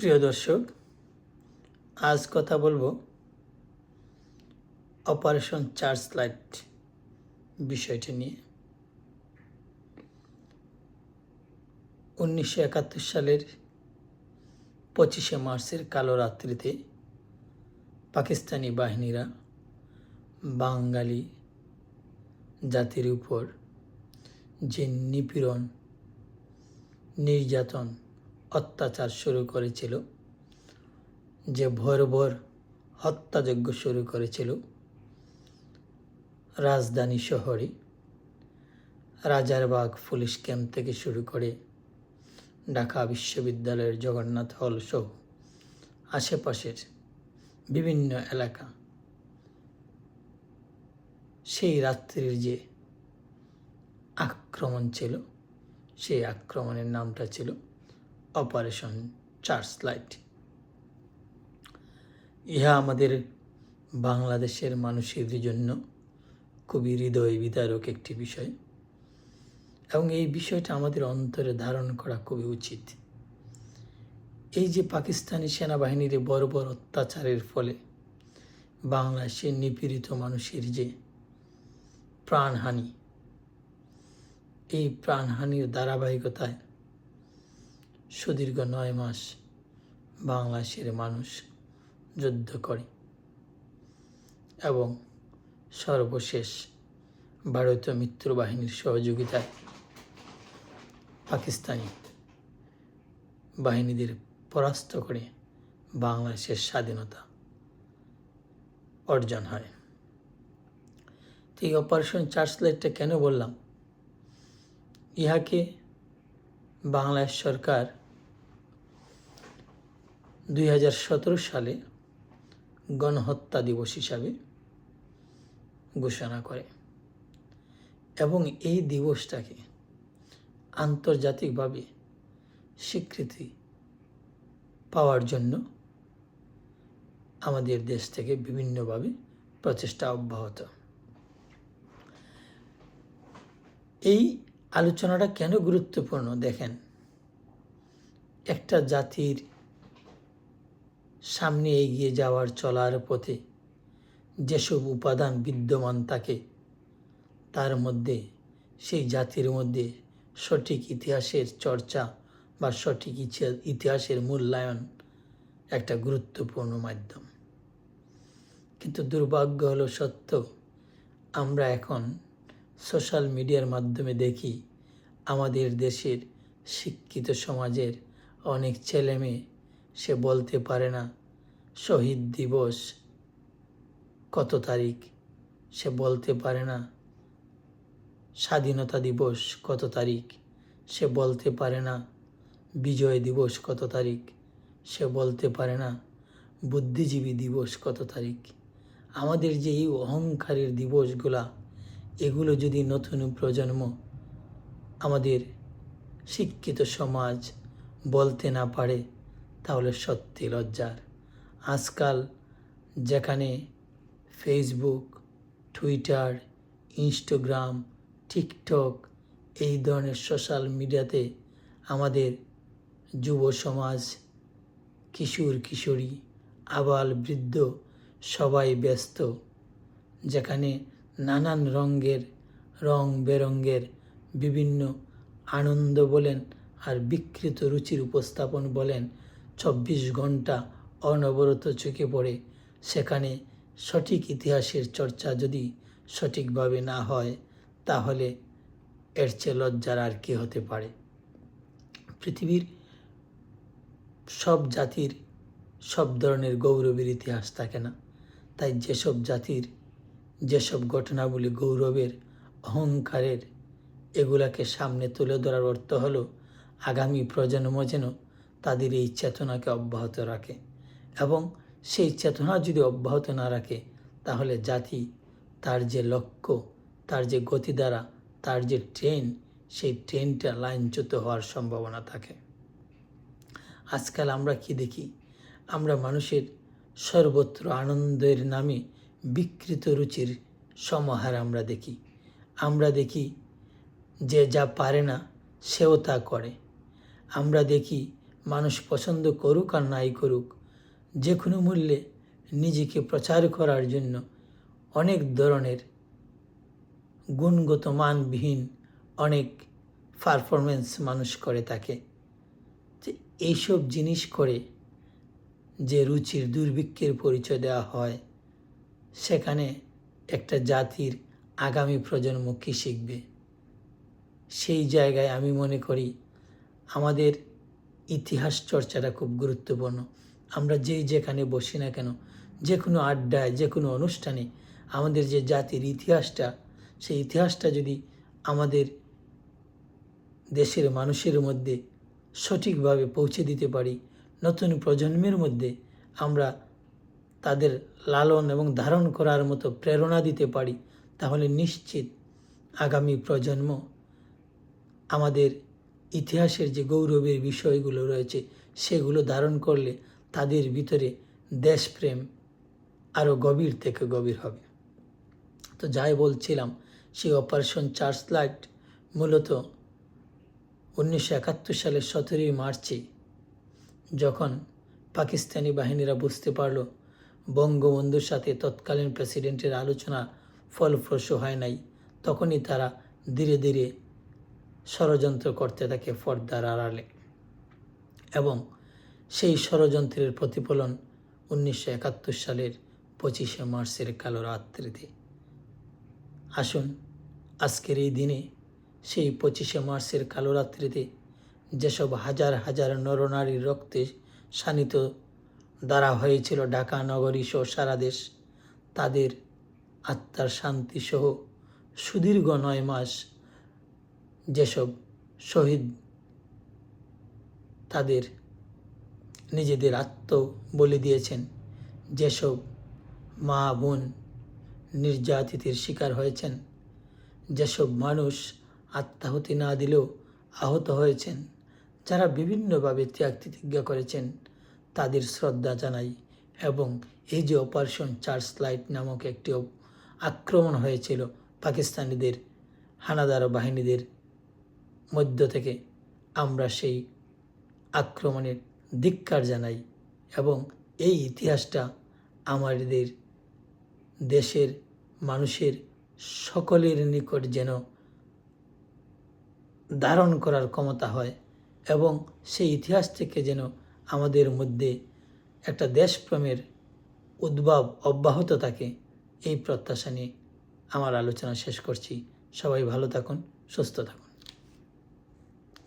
প্রিয় দর্শক, আজ কথা বলব অপারেশন চার্জ লাইট বিষয়টি নিয়ে। উনিশশো একাত্তর সালের পঁচিশে মার্চের কালো রাত্রিতে পাকিস্তানি বাহিনীরা বাঙালি জাতির উপর যে নিপীড়ন, নির্যাতন অত্যাচার শুরু করেছিল, যে ভর ভর হত্যাযজ্ঞ শুরু করেছিল। রাজধানী শহরে রাজারবাগ পুলিশ ক্যাম্প থেকে শুরু করে ঢাকা বিশ্ববিদ্যালয়ের জগন্নাথ হল সহ আশেপাশের বিভিন্ন এলাকা, সেই রাত্রির যে আক্রমণ ছিল, সেই আক্রমণের নামটা ছিল অপারেশন চার্জ লাইট। ইহা আমাদের বাংলাদেশের মানুষের জন্য খুবই হৃদয় বিদারক একটি বিষয় এবং এই বিষয়টা আমাদের অন্তরে ধারণ করা খুবই উচিত। এই যে পাকিস্তানি সেনাবাহিনীর বড় বড় অত্যাচারের ফলে বাংলাদেশের নিপীড়িত মানুষের যে প্রাণহানি, এই প্রাণহানির ধারাবাহিকতায় সুদীর্ঘ নয় মাস বাংলাদেশের মানুষ যুদ্ধ করে এবং সর্বশেষ ভারতীয় মিত্র বাহিনীর সহযোগিতায় পাকিস্তানি বাহিনীদের পরাস্ত করে বাংলাদেশের স্বাধীনতা অর্জন হয়। তো এই অপারেশন চার্জ লাইটটা কেন বললাম? ইহাকে বাংলাদেশ সরকার দুই হাজার সতেরো সালে গণহত্যা দিবস হিসাবে ঘোষণা করে এবং এই দিবসটাকে আন্তর্জাতিকভাবে স্বীকৃতি পাওয়ার জন্য আমাদের দেশ থেকে বিভিন্নভাবে প্রচেষ্টা অব্যাহত। এই আলোচনাটা কেন গুরুত্বপূর্ণ দেখেন? একটা জাতির সামনে এগিয়ে যাওয়ার চলার পথে যেসব উপাদান বিদ্যমান থাকে, তার মধ্যে সেই জাতির মধ্যে সঠিক ইতিহাসের চর্চা বা সঠিক ইতিহাসের মূল্যায়ন একটা গুরুত্বপূর্ণ মাধ্যম। কিন্তু দুর্ভাগ্য হলো সত্য, আমরা এখন সোশ্যাল মিডিয়ার মাধ্যমে দেখি আমাদের দেশের শিক্ষিত সমাজের অনেক ছেলে মেয়ে সে বলতে পারে না, শহীদ দিবস কত তারিখ? সে বলতে পারে না, স্বাধীনতা দিবস কত তারিখ? সে বলতে পারে না, বিজয় দিবস কত তারিখ? সে বলতে পারে না, বুদ্ধিজীবী দিবস কত তারিখ? আমাদের যে এই অহংকারের দিবসগুলা, এগুলো যদি নতুন প্রজন্ম আমাদের শিক্ষিত সমাজ বলতে না পারে তাহলে সত্যি লজ্জার। আজকাল যেখানে ফেসবুক টুইটার ইনস্টাগ্রাম টিকটক এই ধরনের সোশ্যাল মিডিয়াতে আমাদের যুব সমাজ কিশোর, কিশোরী, আবাল, বৃদ্ধ সবাই ব্যস্ত। যেখানে নানান রঙের, রং বেরঙ্গের বিভিন্ন আনন্দ বলেন আর বিকৃত রুচির উপস্থাপন বলেন চব্বিশ ঘণ্টা অনবরত চোখে পড়ে। সেখানে সঠিক ইতিহাসের চর্চা যদি সঠিকভাবে না হয়, তাহলে এর চেয়ে লজ্জার আর কি হতে পারে? পৃথিবীর সব জাতির সব ধরনের গৌরবের ইতিহাস থাকে না। তাই যেসব জাতির যেসব ঘটনাগুলি গৌরবের, অহংকারের, এগুলাকে সামনে তুলে ধরার অর্থ হলো, আগামী প্রজন্ম যেন তাদের এই চেতনাকে অব্যাহত রাখে এবং সেই চেতনা যদি অব্যাহত না রাখে, তাহলে জাতি তার যে লক্ষ্য, তার যে গতি দ্বারা, তার যে ট্রেন, সেই ট্রেনটা লাইনচ্যুত হওয়ার সম্ভাবনা থাকে। আজকাল আমরা কি দেখি? আমরা মানুষের সর্বত্র আনন্দের নামে বিকৃত রুচির সমাহার আমরা দেখি। আমরা দেখি যে যা পারে না, সেও তা করে। আমরা দেখি মানুষ পছন্দ করুক আর নাই করুক, যে কোনো মূল্যে নিজেকে প্রচার করার জন্য অনেক ধরনের গুণগত মানবিহীন অনেক পারফরমেন্স মানুষ করে থাকে। যে এইসব জিনিস করে যে রুচির দুর্ভিক্ষের পরিচয় দেওয়া হয়, সেখানে একটা জাতির আগামী প্রজন্ম কী শিখবে? সেই জায়গায় আমি মনে করি আমাদের ইতিহাস চর্চাটা খুব গুরুত্বপূর্ণ। আমরা যেই যেখানে বসি না কেন যে কোনো আড্ডায় যে কোনো অনুষ্ঠানে আমাদের যে জাতির ইতিহাসটা, সেই ইতিহাসটা যদি আমাদের দেশের মানুষের মধ্যে সঠিকভাবে পৌঁছে দিতে পারি, নতুন প্রজন্মের মধ্যে আমরা তাদের লালন এবং ধারণ করার মতো প্রেরণা দিতে পারি, তাহলে নিশ্চিত আগামী প্রজন্ম আমাদের ইতিহাসের যে গৌরবের বিষয়গুলো রয়েছে, সেগুলো ধারণ করলে তাদের ভিতরে দেশপ্রেম আরও গভীর থেকে গভীর হবে। তো যাই বলছিলাম, সেই অপারেশন চার্জ লাইট মূলত উনিশশো একাত্তর সালের সতেরোই মার্চে যখন পাকিস্তানি বাহিনীরা বুঝতে পারল বঙ্গবন্ধুর সাথে তৎকালীন প্রেসিডেন্টের আলোচনা ফলপ্রসূ হয় নাই, তখনই তারা ধীরে ধীরে ষড়যন্ত্র করতে থাকে পর্দার আড়ালে। এবং সেই ষড়যন্ত্রের প্রতিফলন উনিশশো একাত্তর সালের পঁচিশে মার্চের কালো রাত্রিতে। আসুন, আজকের এই দিনে সেই পঁচিশে মার্চের কালো রাত্রিতে যেসব হাজার হাজার নরনারীর রক্তে শানিত দ্বারা হয়েছিল ঢাকা নগরী সহ সারা দেশ, তাদের আত্মার শান্তি সহ সুদীর্ঘ নয় মাস যেসব শহীদ তাদের নিজেদের আত্ম বলি দিয়েছেন, যেসব মা বোন নির্যাতিতের শিকার হয়েছেন, যেসব মানুষ আত্মাহুতি না দিলেও আহত হয়েছেন, যারা বিভিন্নভাবে ত্যাগ তিতিজ্ঞা করেছেন, তাদের শ্রদ্ধা জানাই এবং এই যে অপারেশন চার্জ লাইট নামক একটি আক্রমণ হয়েছিল পাকিস্তানিদের হানাদার বাহিনীদের মধ্য থেকে আমরা সেই আক্রমণের ধিক্কার জানাই এবং এই ইতিহাসটা আমাদের দেশের মানুষের সকলের নিকট যেন ধারণ করার ক্ষমতা হয় এবং সেই ইতিহাস থেকে যেন আমাদের মধ্যে একটা দেশপ্রেমের উদ্ভব অব্যাহত থাকে, এই প্রত্যাশা নিয়ে আমার আলোচনা শেষ করছি। সবাই ভালো থাকুন, সুস্থ থাকুন।